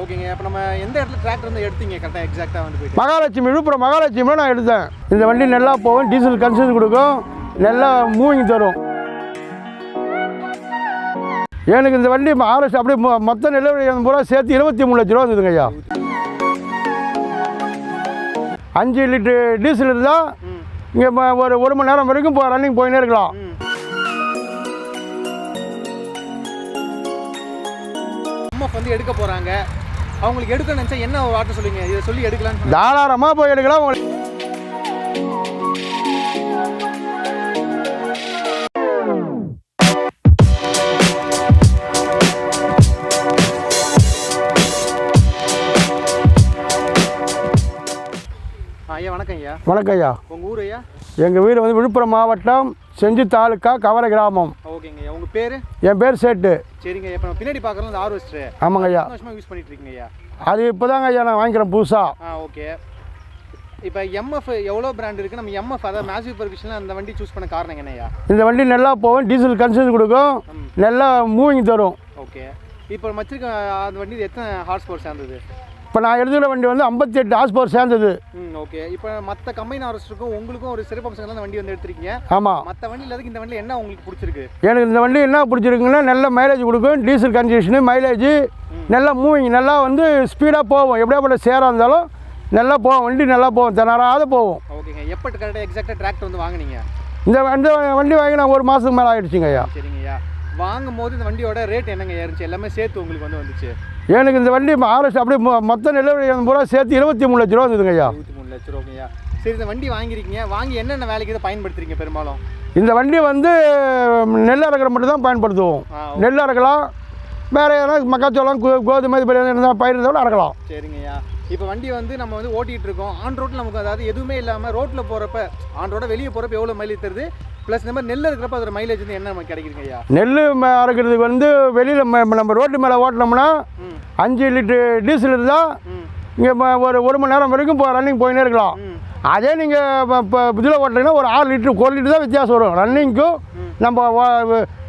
ஓகேங்க இப்போ நம்ம எந்த இடத்துல டிராக்டர் வந்து எடுத்தீங்க? கரெக்டாக எக்ஸாக்டாக வந்து போயிட்டு. மகாலட்சுமி விழுப்புரம் மகாலட்சுமியில் நான் எடுத்தேன். இந்த வண்டி நல்லா போகும் டீசல் கன்சன் கொடுக்கும் நல்லா மூவிங் தரும். எனக்கு இந்த வண்டி ஆர்எஸ் அப்படியே மொத்த நிலவரி பூரா சேர்த்து இருபத்தி மூணு லட்ச ரூபா வந்ததுங்க ஐயா. அஞ்சு லிட்டரு டீசல் இருந்தால் இங்கே ஒரு ஒரு மணி நேரம் வரைக்கும் இப்போ ரன்னிங் போயினே இருக்கலாம். வந்து எடுக்க போகிறாங்க அவங்களுக்கு எடுக்க நினச்சா என்ன வார்த்தை சொல்லுங்க இதை சொல்லி எடுக்கலாம்னு சொன்னா- தாராளமாக போய் எடுக்கலாம். உங்களுக்கு ஐயா வணக்கம் ஐயா. வணக்கம் ஐயா. உங்கள் ஊர் ஐயா? எங்கள் வீடு வந்து விழுப்புரம் மாவட்டம் செஞ்சி தாலுக்கா கவர கிராமம். ஓகேங்க ஐயா. உங்கள் பேர்? என் பேர் சேட்டு. சரிங்க இப்போ பின்னாடி பார்க்குறோம் இந்த ஹார்வெஸ்டர். ஆமாங்க ஐயா. வருஷமாக யூஸ் பண்ணிட்டு இருக்கீங்க ஐயா. அது இப்போதாங்க ஐயா நான் வாங்கிக்கிறேன் புதுசாக ஆ ஓகே. இப்போ எம்எஃப் எவ்வளோ பிராண்ட் இருக்குது நம்ம எம்எஃப் அதாவது மேசிவ் பர்மிஷனில் அந்த வண்டி சூஸ் பண்ண காரணம் என்ன ஐயா? இந்த வண்டி நல்லா போகும் டீசல் கன்சன் கொடுக்கும் நல்லா மூவிங் தரும். ஓகே. இப்போ நம்ம வச்சிருக்க அந்த வண்டி எத்தனை ஹார்ஸ் பவர் சேர்ந்தது? இப்போ நான் எடுத்துக்கிற வண்டி வந்து ஐம்பத்தி எட்டு பவர் சேர்ந்தது. ஓகே இப்போ மற்ற கம்பெனி ஹார்வெஸ்டருக்கும் உங்களுக்கும் ஒரு சிறப்பு அம்சங்கள் அந்த வண்டி வந்து எடுத்திருக்கீங்க. ஆமாம் மற்ற வண்டியில் இந்த வண்டியில் என்ன உங்களுக்கு பிடிச்சிருக்கு? எனக்கு இந்த வண்டி என்ன பிடிச்சிருக்குன்னா நல்ல மைலேஜ் கொடுக்கும் டீசல் கன்ஜெஷனு மைலேஜ் நல்லா மூவிங் நல்லா வந்து ஸ்பீடாக போகும். எப்படியாப்பட்ட சேராக இருந்தாலும் நல்லா போகும். வண்டி நல்லா போகும். திணறாத போகும். ஓகேங்க எப்போ கரெக்டாக எக்ஸாக்டாக டிராக்டர் வந்து வாங்குனீங்க? இந்த இந்த வண்டி வாங்கி நான் ஒரு மாதத்துக்கு மேலே ஆகிடுச்சிங்க ஐயா சரிங்க ஐயா வாங்கும் போது இந்த வண்டியோட ரேட் என்னங்க ஏறிச்சு எல்லாமே சேர்த்து உங்களுக்கு வந்து வந்துச்சு. எனக்கு இந்த வண்டி ஆர்எஸ் அப்படியே மொத்த நிலவரி பூரா சேர்த்து இருபத்தி மூணு லட்ச ரூபா வந்ததுங்க ஐயா இருபத்தி மூணு லட்ச ரூபாய்யா சரி இந்த வண்டி வாங்கியிருக்கீங்க. வாங்கி என்னென்ன வேலைக்கு இதை பயன்படுத்துறீங்க பெரும்பாலும்? இந்த வண்டி வந்து நெல் அறக்கிற மட்டும் தான் பயன்படுத்துவோம் நெல் அறக்கலாம் வேறு எதனா மக்காச்சோளம் கோ- கோதுமை இது இருந்தால் பயிர் இருந்தாலும் அறக்கலாம். சரிங்கய்யா. இப்போ வண்டி வந்து நம்ம வந்து ஓட்டிகிட்டு இருக்கோம் ஆன் ரோட்டில் நமக்கு அதாவது எதுவுமே இல்லாமல் ரோட்டில் போகிறப்ப ஆன் ரோட வெளியே போகிறப்ப எவ்வளோ மைலேஜ் தருது? ப்ளஸ் இந்த மாதிரி நெல் இருக்கிறப்ப அதோட மைலேஜ் வந்து என்ன நமக்கு கிடைக்குதுங்க ஐயா நெல் அறுக்கிறதுக்கு வந்து வெளியில் நம்ம ரோட்டு மேலே ஓட்டினோம்னா அஞ்சு லிட்டரு டீசல் இருந்தால் இங்கே ஒரு ஒரு மணி நேரம் வரைக்கும் இப்போ ரன்னிங் போயினே இருக்கலாம். அதே நீங்கள் இப்போ இதில் ஓட்டினீங்கன்னா ஒரு ஆறு லிட்டரு ஒரு லிட்டர் தான் வித்தியாசம் வரும். ரன்னிங்க்கும் நம்ம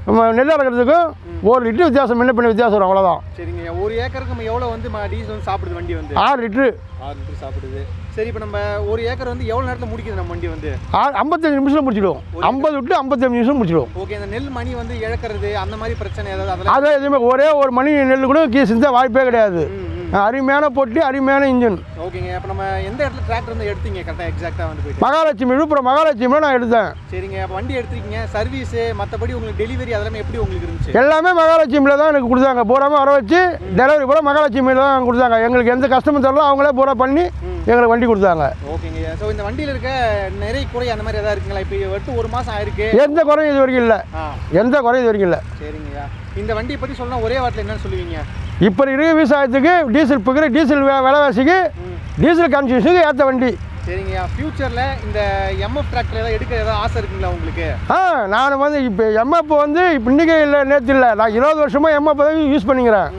நெல் அறுக்கிறதுக்கும் ஒரு லிட்டர் வித்தியாசம் முன்ன பின்ன வித்தியாசம் வரும் அவ்வளோதான் சரிங்கய்யா ஒரு ஏக்கருக்கு நம்ம எவ்வளோ வந்து டீசல் வந்து சாப்பிடுது வண்டி வந்து? ஆறு லிட்ரு ஆறு லிட்டர் சாப்பிடுது. சரி இப்போ நம்ம ஒரு ஏக்கர் வந்து எவ்வளோ நேரத்தில் முடிக்குது நம்ம வண்டி வந்து? ஆ- ஐம்பத்தஞ்சு நிமிஷம் முடிச்சிடுவோம். ஐம்பது விட்டு ஐம்பத்தஞ்சு நிமிஷம் முடிச்சிடுவோம். ஓகே இந்த நெல் மணி வந்து இழக்கிறது அந்த மாதிரி பிரச்சனை ஏதாவது அதெல்லாம் எதுவுமே ஒரே ஒரு மணி நெல் கூட கீ செஞ்ச வாய்ப்பே கிடையாது. அருமையான பொட்டி அருமையான இன்ஜின் ஓகேங்க அப்போ நம்ம எந்த இடத்துல டிராக்டர் வந்து எடுத்தீங்க? கரெக்டாக எக்ஸாக்டாக வந்து மகாலட்சுமி விழுப்புரம் மகாலட்சுமியில் நான் எடுத்தேன். சரிங்க அப்போ வண்டி எடுத்திருக்கீங்க சர்வீஸு மற்றபடி உங்களுக்கு டெலிவரி அதெல்லாம் எப்படி உங்களுக்கு இருந்துச்சு? எல்லாமே மகாலட்சுமியில் தான் எனக்கு கொடுத்தாங்க. பூராமே வர வச்சு டெலிவரி பூரா மகாலட்சுமியில் தான் கொடுத்தாங்க. எங்களுக்கு எந்த கஸ்டமர் தரல அவங்களே பூரா பண்ணி எங்களுக்கு வண்டி கொடுத்தாங்க. ஓகேங்க ஸோ இந்த வண்டியில் இருக்க நிறைய குறை அந்த மாதிரி எதாவது இருக்குங்களா? இப்போ எடுத்து ஒரு மாதம் ஆயிருக்கு. எந்த குறையும் இது வரைக்கும் இல்லை. எந்த குறையும் இது வரைக்கும் இல்லை. சரிங்கய்யா இந்த வண்டியை பற்றி சொல்லணும் ஒரே வார்த்தையில் என்னன்னு சொல்லுவீங்க? இப்போ இருக்கிற விவசாயத்துக்கு டீசல் பிக்கிற டீசல் விலைவாசிக்கு டீசல் கன்ஃபியூஷனுக்கு ஏற்ற வண்டி. சரிங்கய்யா ஃப்யூச்சரில் இந்த எம்எஃப் டிராக்டர் ஏதாவது எடுக்க ஏதாவது ஆசை இருக்குங்களா உங்களுக்கு? ஆ நான் வந்து இப்போ எம்எஃப் வந்து இப்போ இன்றைக்கி இல்லை நேற்று இல்லை. நான் இருபது வருஷமாக எம்எஃப் தான் யூஸ் பண்ணிக்கிறேன்.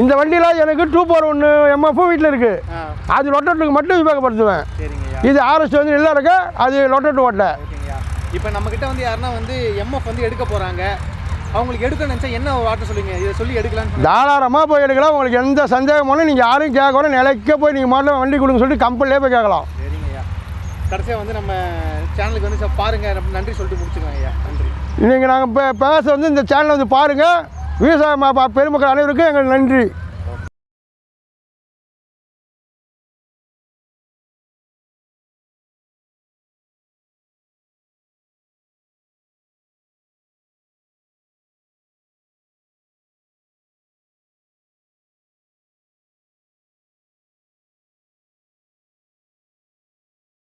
இந்த வண்டியில் எனக்கு டூ ஃபோர் ஒன்று எம்எஃப்பும் வீட்டில் இருக்குது அது லொட்டட்டுக்கு மட்டும் உபயோகப்படுத்துவேன். இது ஆர்எஸ் வந்து நல்லா இருக்கு? அது லொட்டட்டு ஓட்டை இப்போ நம்மக்கிட்ட வந்து யாருன்னா வந்து எம்எஃப் வந்து எடுக்க போகிறாங்க அவங்களுக்கு எடுக்க நினச்சா என்ன வார்த்தை சொல்லுங்க இதை சொல்லி எடுக்கலான்னு சொன்னா- தாராளமாக போய் எடுக்கலாம். உங்களுக்கு எந்த சந்தேகமான நீங்கள் யாரும் கேட்கணும் நிலைக்க போய் நீங்கள் மாட்டில் வண்டி கொடுங்க சொல்லிட்டு கம்பெனிலே போய் கேட்கலாம். சரிங்கய்யா கடைசியாக வந்து நம்ம சேனலுக்கு வந்து பாருங்கள் நன்றி சொல்லிட்டு முடிச்சுக்கலாம் ஐயா. நன்றி. நீங்கள் நாங்கள் இப்போ பேச வந்து இந்த சேனலை வந்து பாருங்கள் விவசாய பெருமக்கள் அனைவருக்கும் எங்களுக்கு நன்றி.